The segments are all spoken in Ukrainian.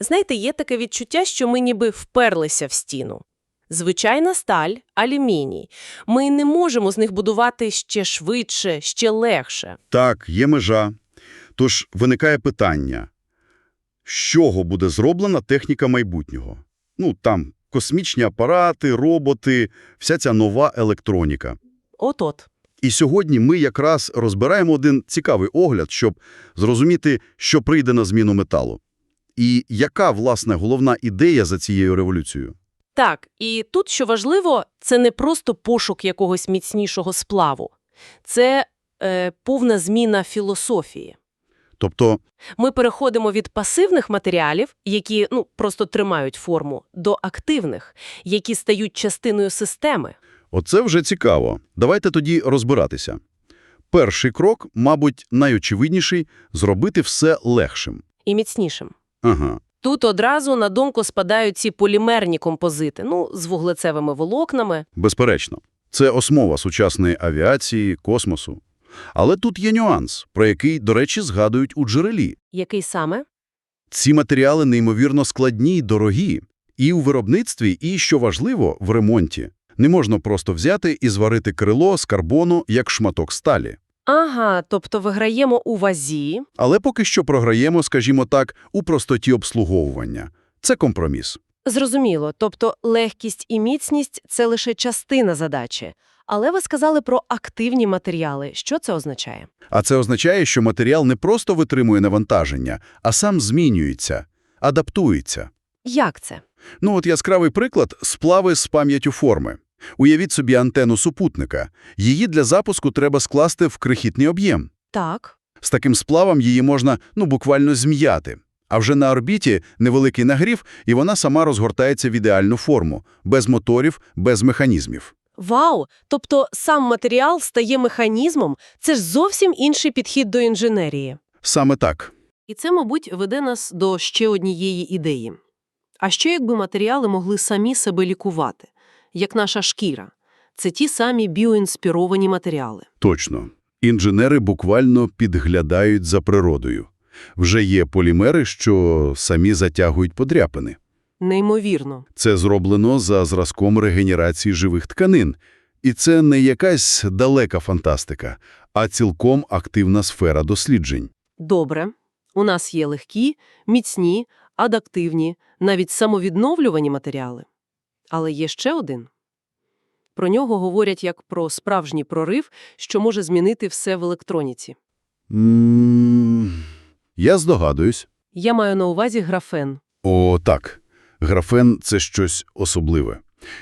Знаєте, є таке відчуття, що ми ніби вперлися в стіну. Звичайна сталь, алюміній. Ми не можемо з них будувати ще швидше, ще легше. Так, є межа. Тож виникає питання, з чого буде зроблена техніка майбутнього? Ну, там, космічні апарати, роботи, вся ця нова електроніка. От-от. І сьогодні ми якраз розбираємо один цікавий огляд, щоб зрозуміти, що прийде на зміну металу. І яка, власне, головна ідея за цією революцією? Так, і тут, що важливо, це не просто пошук якогось міцнішого сплаву. Це е, повна зміна філософії. Тобто, Ми переходимо від пасивних матеріалів, які ну, просто тримають форму, до активних, які стають частиною системи. оце вже цікаво. Давайте тоді розбиратися. Перший крок, мабуть, найочевидніший – зробити все легшим. І міцнішим. Ага. Тут одразу на думку спадають ці полімерні композити, ну, з вуглецевими волокнами. Безперечно. Це основа сучасної авіації, космосу. Але тут є нюанс, про який, до речі, згадують у джерелі. Який саме? Ці матеріали неймовірно складні й дорогі. І у виробництві, і, що важливо, в ремонті. Не можна просто взяти і зварити крило з карбону, як шматок сталі. Ага, тобто виграємо у вазі. Але поки що програємо, скажімо так, у простоті обслуговування. Це компроміс. Зрозуміло, тобто легкість і міцність – це лише частина задачі. Але ви сказали про активні матеріали. Що це означає? А це означає, що матеріал не просто витримує навантаження, а сам змінюється, адаптується. Як це? Ну от яскравий приклад – сплави з пам'яттю форми. Уявіть собі антенну супутника. Її для запуску треба скласти в крихітний об'єм. Так. З таким сплавом її можна, ну, буквально зм'яти. А вже на орбіті невеликий нагрів, і вона сама розгортається в ідеальну форму, без моторів, без механізмів. Вау! Тобто сам матеріал стає механізмом? Це ж зовсім інший підхід до інженерії. Саме так. І це, мабуть, веде нас до ще однієї ідеї. А що якби матеріали могли самі себе лікувати, як наша шкіра? Це ті самі біоінспіровані матеріали. Точно. Інженери буквально підглядають за природою. Вже є полімери, що самі затягують подряпини. Неймовірно. Це зроблено за зразком регенерації живих тканин. І це не якась далека фантастика, а цілком активна сфера досліджень. Добре. У нас є легкі, міцні, адаптивні, навіть самовідновлювані матеріали. Але є ще один. Про нього говорять як про справжній прорив, що може змінити все в електроніці. Я здогадуюсь. Я маю на увазі графен. О, так. Графен – це щось особливе.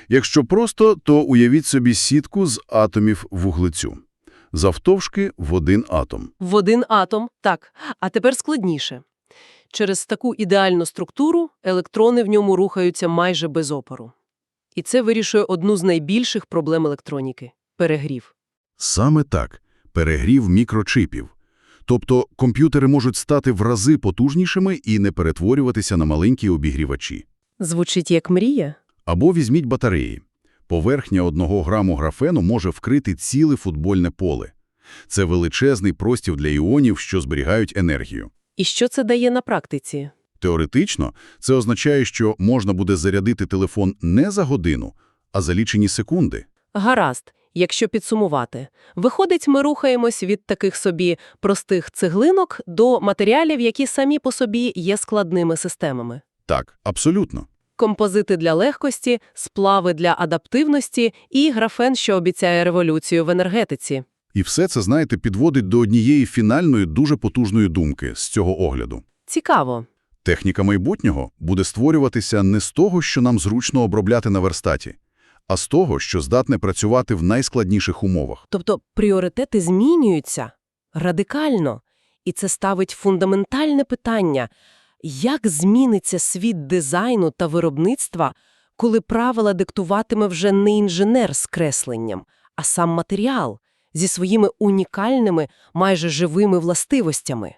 Якщо просто, то уявіть собі сітку з атомів вуглецю. Завтовшки в один атом. В один атом, так, а тепер складніше. Через таку ідеальну структуру електрони в ньому рухаються майже без опору. І це вирішує одну з найбільших проблем електроніки – перегрів. Саме так. Перегрів мікрочипів. Тобто комп'ютери можуть стати в рази потужнішими і не перетворюватися на маленькі обігрівачі. Звучить як мрія? Або візьміть батареї. Поверхня одного граму графену може вкрити ціле футбольне поле. Це величезний простір для іонів, що зберігають енергію. І що це дає на практиці? Теоретично, це означає, що можна буде зарядити телефон не за годину, а за лічені секунди. Гаразд, якщо підсумувати. Виходить, ми рухаємось від таких собі простих цеглинок до матеріалів, які самі по собі є складними системами. Так, абсолютно. Композити для легкості, сплави для адаптивності і графен, що обіцяє революцію в енергетиці. І все це, знаєте, підводить до однієї фінальної дуже потужної думки з цього огляду. Цікаво. Техніка майбутнього буде створюватися не з того, що нам зручно обробляти на верстаті, а з того, що здатне працювати в найскладніших умовах. Тобто пріоритети змінюються радикально. І це ставить фундаментальне питання – як зміниться світ дизайну та виробництва, коли правила диктуватиме вже не інженер з кресленням, а сам матеріал зі своїми унікальними, майже живими властивостями?